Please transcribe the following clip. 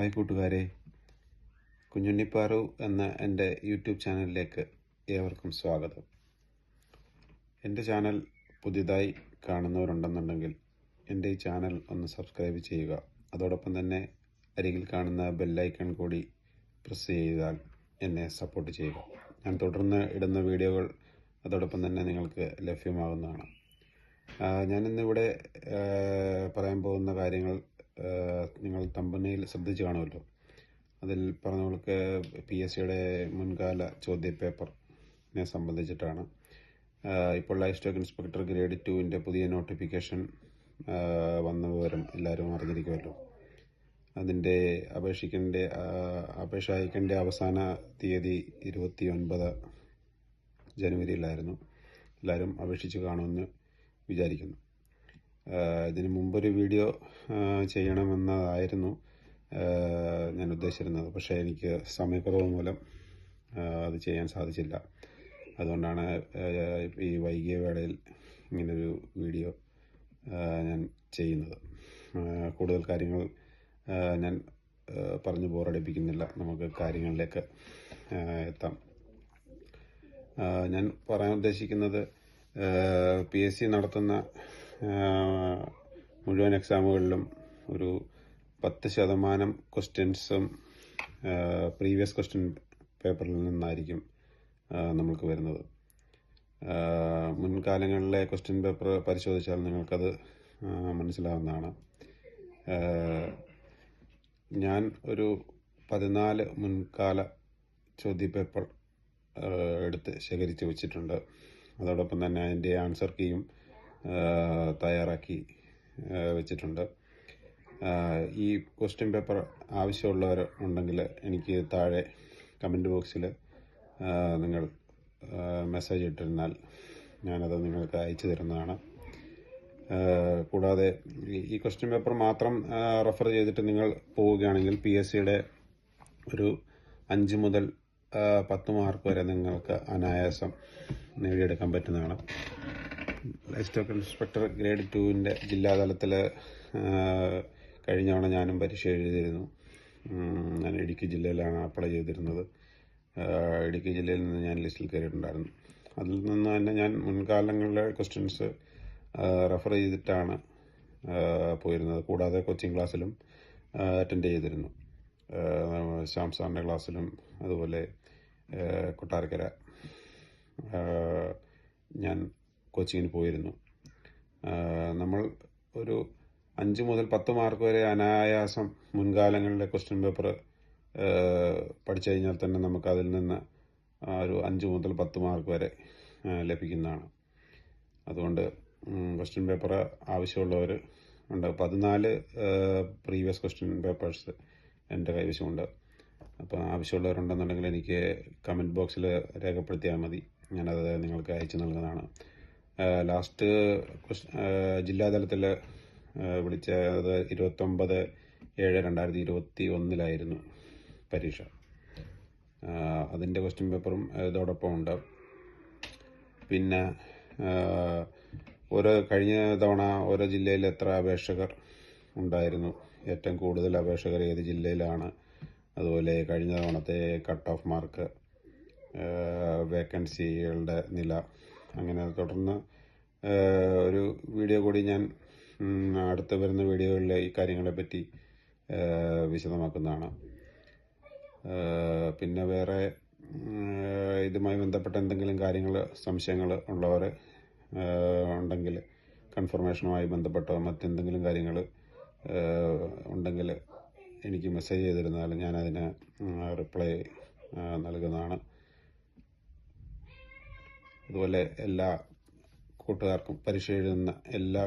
Hi കൂട്ടുകാരെ. കുഞ്ഞുണ്ണിപ്പാറു എന്ന എന്റെ യൂട്യൂബ് ചാനലിലേക്ക് ഏവർക്കും സ്വാഗതം. എന്റെ ചാനൽ പുതിയതായി കാണുന്നവരുണ്ടെന്നുണ്ടെങ്കിൽ എന്റെ ഈ ചാനൽ ഒന്ന് സബ്സ്ക്രൈബ് ചെയ്യുക. അതോടൊപ്പം തന്നെ അരികിൽ കാണുന്ന ബെല്ലൈക്കൺ കൂടി പ്രസ് ചെയ്താൽ എന്നെ സപ്പോർട്ട് ചെയ്യുക. ഞാൻ തുടർന്ന് ഇടുന്ന വീഡിയോകൾ അതോടൊപ്പം തന്നെ നിങ്ങൾക്ക് ലഭ്യമാകുന്നതാണ്. ഞാനിന്നിവിടെ പറയാൻ പോകുന്ന കാര്യങ്ങൾ നിങ്ങൾ തമ്പനയിൽ ശ്രദ്ധിച്ചു കാണുമല്ലോ. അതിൽ പറഞ്ഞ കണക്ക് പി എസ് സിയുടെ മുൻകാല ചോദ്യ പേപ്പറിനെ സംബന്ധിച്ചിട്ടാണ്. ഇപ്പോൾ ലൈഫ് സ്റ്റോക്ക് ഇൻസ്പെക്ടർ ഗ്രേഡ് ടുവിന്റെ പുതിയ നോട്ടിഫിക്കേഷൻ വന്ന വിവരം എല്ലാവരും അറിഞ്ഞിരിക്കുമല്ലോ. അതിന്റെ അപേക്ഷിക്കേണ്ട അപേക്ഷ അയക്കേണ്ട അവസാന തീയതി ഇരുപത്തി ഒൻപത് ജനുവരിയിലായിരുന്നു. എല്ലാവരും അപേക്ഷിച്ച് കാണുമെന്ന് വിചാരിക്കുന്നു. ഇതിന് മുമ്പൊരു വീഡിയോ ചെയ്യണമെന്നതായിരുന്നു ഞാൻ ഉദ്ദേശിച്ചിരുന്നത്. പക്ഷേ എനിക്ക് സമയക്കുറവ് മൂലം അത് ചെയ്യാൻ സാധിച്ചില്ല. അതുകൊണ്ടാണ് ഈ വൈകിയ വേളയിൽ ഇങ്ങനൊരു വീഡിയോ ഞാൻ ചെയ്യുന്നത്. കൂടുതൽ കാര്യങ്ങൾ ഞാൻ പറഞ്ഞ് ബോറടിപ്പിക്കുന്നില്ല. നമുക്ക് കാര്യങ്ങളിലേക്ക് എത്താം. ഞാൻ പറയാൻ ഉദ്ദേശിക്കുന്നത് പി എസ് സി നടത്തുന്ന മുഴുവൻ എക്സാമുകളിലും ഒരു പത്ത് ശതമാനം ക്വസ്റ്റ്യൻസും പ്രീവിയസ് ക്വസ്റ്റ്യൻ പേപ്പറിൽ നിന്നായിരിക്കും നമ്മൾക്ക് വരുന്നത്. മുൻകാലങ്ങളിലെ ക്വസ്റ്റ്യൻ പേപ്പർ പരിശോധിച്ചാൽ നിങ്ങൾക്കത് മനസ്സിലാവുന്നതാണ്. ഞാൻ ഒരു പതിനാല് മുൻകാല ചോദ്യപേപ്പർ എടുത്ത് ശേഖരിച്ച് വെച്ചിട്ടുണ്ട്. അതോടൊപ്പം തന്നെ അതിന്റെ ആൻസർ കീയും തയ്യാറാക്കി വെച്ചിട്ടുണ്ട്. ഈ ക്വസ്റ്റ്യൻ പേപ്പർ ആവശ്യമുള്ളവർ ഉണ്ടെങ്കിൽ എനിക്ക് താഴെ കമന്റ് ബോക്സിൽ നിങ്ങൾ മെസ്സേജ് ഇട്ടിരുന്നാൽ ഞാനത് നിങ്ങൾക്ക് അയച്ചു തരുന്നതാണ്. കൂടാതെ ഈ- ക്വസ്റ്റ്യൻ പേപ്പർ മാത്രം റെഫർ ചെയ്തിട്ട് നിങ്ങൾ പോവുകയാണെങ്കിൽ പി എസ് സിയുടെ ഒരു അഞ്ച് മുതൽ പത്ത് മാർക്ക് വരെ നിങ്ങൾക്ക് അനായാസം നേടിയെടുക്കാൻ പറ്റുന്നതാണ്. ലൈഫ് സ്റ്റോക്ക് ഇൻസ്പെക്ടർ ഗ്രേഡ് ടുവിന്റെ ജില്ലാതലത്തിൽ കഴിഞ്ഞ തവണ ഞാനും പരീക്ഷ എഴുതിയിരുന്നു. ഞാൻ ഇടുക്കി ജില്ലയിലാണ് അപ്ലൈ ചെയ്തിരുന്നത്. ഇടുക്കി ജില്ലയിൽ നിന്ന് ഞാൻ ലിസ്റ്റിൽ കയറിയിട്ടുണ്ടായിരുന്നു. അതിൽ നിന്ന് തന്നെ ഞാൻ മുൻകാലങ്ങളിലെ ക്വസ്റ്റ്യൻസ് റെഫർ ചെയ്തിട്ടാണ് പോയിരുന്നത്. കൂടാതെ കോച്ചിങ് ക്ലാസ്സിലും അറ്റൻഡ് ചെയ്തിരുന്നു. ശ്യാം സാറിന്റെ ക്ലാസ്സിലും അതുപോലെ കൊട്ടാരക്കര ഞാൻ കോച്ചിങ്ങിന് പോയിരുന്നു. നമ്മൾ ഒരു അഞ്ച് മുതൽ പത്ത് മാർക്ക് വരെ അനായാസം മുൻകാലങ്ങളിലെ ക്വസ്റ്റ്യൻ പേപ്പർ പഠിച്ചു കഴിഞ്ഞാൽ തന്നെ നമുക്ക് അതിൽ നിന്ന് ഒരു അഞ്ച് മുതൽ പത്ത് മാർക്ക് വരെ ലഭിക്കുന്നതാണ്. അതുകൊണ്ട് ക്വസ്റ്റ്യൻ പേപ്പർ ആവശ്യമുള്ളവർ ഉണ്ട്. പതിനാല് പ്രീവിയസ് ക്വസ്റ്റ്യൻ പേപ്പേഴ്സ് എന്റെ കൈവശമുണ്ട്. അപ്പോൾ ആവശ്യമുള്ളവരുണ്ടെന്നുണ്ടെങ്കിൽ എനിക്ക് കമന്റ് ബോക്സിൽ രേഖപ്പെടുത്തിയാൽ മതി. ഞാനത് നിങ്ങൾക്ക് അയച്ചു നൽകുന്നതാണ്. ലാസ്റ്റ് ജില്ലാതലത്തിൽ വിളിച്ചത് ഇരുപത്തൊമ്പത് ഏഴ് രണ്ടായിരത്തി ഇരുപത്തി ഒന്നിലായിരുന്നു പരീക്ഷ അതിന്റെ ക്വസ്റ്റ്യൻ പേപ്പറും ഇതോടൊപ്പം ഉണ്ട്. പിന്നെ ഓരോ കഴിഞ്ഞ തവണ ഓരോ ജില്ലയിൽ എത്ര അപേക്ഷകർ ഉണ്ടായിരുന്നു? ഏറ്റവും കൂടുതൽ അപേക്ഷകർ ഏത് ജില്ലയിലാണ്? അതുപോലെ കഴിഞ്ഞ തവണത്തെ കട്ട് ഓഫ് മാർക്ക് വേക്കൻസികളുടെ നില അങ്ങനെ തുടർന്ന് ഒരു വീഡിയോ കൂടി ഞാൻ അടുത്ത് വരുന്ന വീഡിയോയിൽ ഈ കാര്യങ്ങളെപ്പറ്റി വിശദമാക്കുന്നതാണ്. പിന്നെ വേറെ ഇതുമായി ബന്ധപ്പെട്ട എന്തെങ്കിലും കാര്യങ്ങൾ സംശയങ്ങൾ ഉള്ളവർ ഉണ്ടെങ്കിൽ കൺഫർമേഷനുമായി ബന്ധപ്പെട്ടോ മറ്റെന്തെങ്കിലും കാര്യങ്ങൾ ഉണ്ടെങ്കിൽ എനിക്ക് മെസ്സേജ് ചെയ്തിരുന്നാൽ ഞാനതിന് റിപ്ലൈ നൽകുന്നതാണ്. അതുപോലെ എല്ലാ കൂട്ടുകാർക്കും പരീക്ഷ എഴുതുന്ന എല്ലാ